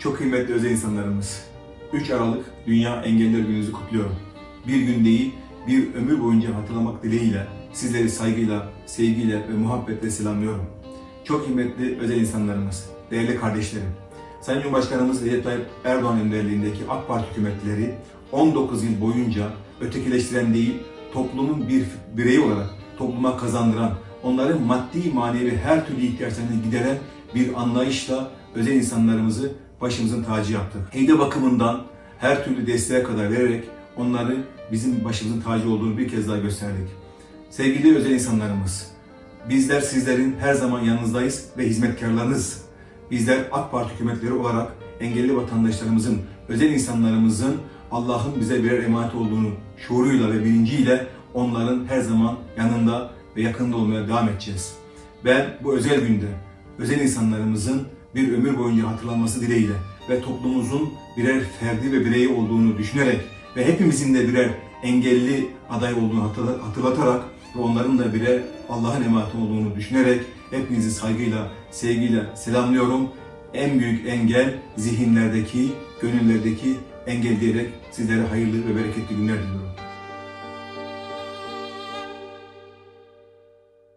Çok kıymetli özel insanlarımız. 3 Aralık Dünya Engelliler Günü'nüzü kutluyorum. Bir gün değil, bir ömür boyunca hatırlamak dileğiyle sizleri saygıyla, sevgiyle ve muhabbetle selamlıyorum. Çok kıymetli özel insanlarımız, değerli kardeşlerim. Sayın Cumhurbaşkanımız Recep Tayyip Erdoğan önderliğindeki AK Parti hükümetleri 19 yıl boyunca ötekileştiren değil, toplumun bir bireyi olarak topluma kazandıran, onların maddi manevi her türlü ihtiyaçlarını gideren bir anlayışla özel insanlarımızı başımızın tacı yaptık. Evde bakımından her türlü desteğe kadar vererek onları bizim başımızın tacı olduğunu bir kez daha gösterdik. Sevgili özel insanlarımız, bizler sizlerin her zaman yanınızdayız ve hizmetkarlarınız. Bizler AK Parti hükümetleri olarak engelli vatandaşlarımızın, özel insanlarımızın Allah'ın bize birer emanet olduğunu şuuruyla ve bilinciyle onların her zaman yanında ve yakında olmaya devam edeceğiz. Ben bu özel günde özel insanlarımızın bir ömür boyunca hatırlanması dileğiyle ve toplumumuzun birer ferdi ve bireyi olduğunu düşünerek ve hepimizin de birer engelli aday olduğunu hatırla- hatırlatarak ve onların da birer Allah'ın emaneti olduğunu düşünerek hepinizi saygıyla, sevgiyle selamlıyorum. En büyük engel zihinlerdeki, gönüllerdeki engel diyerek sizlere hayırlı ve bereketli günler diliyorum.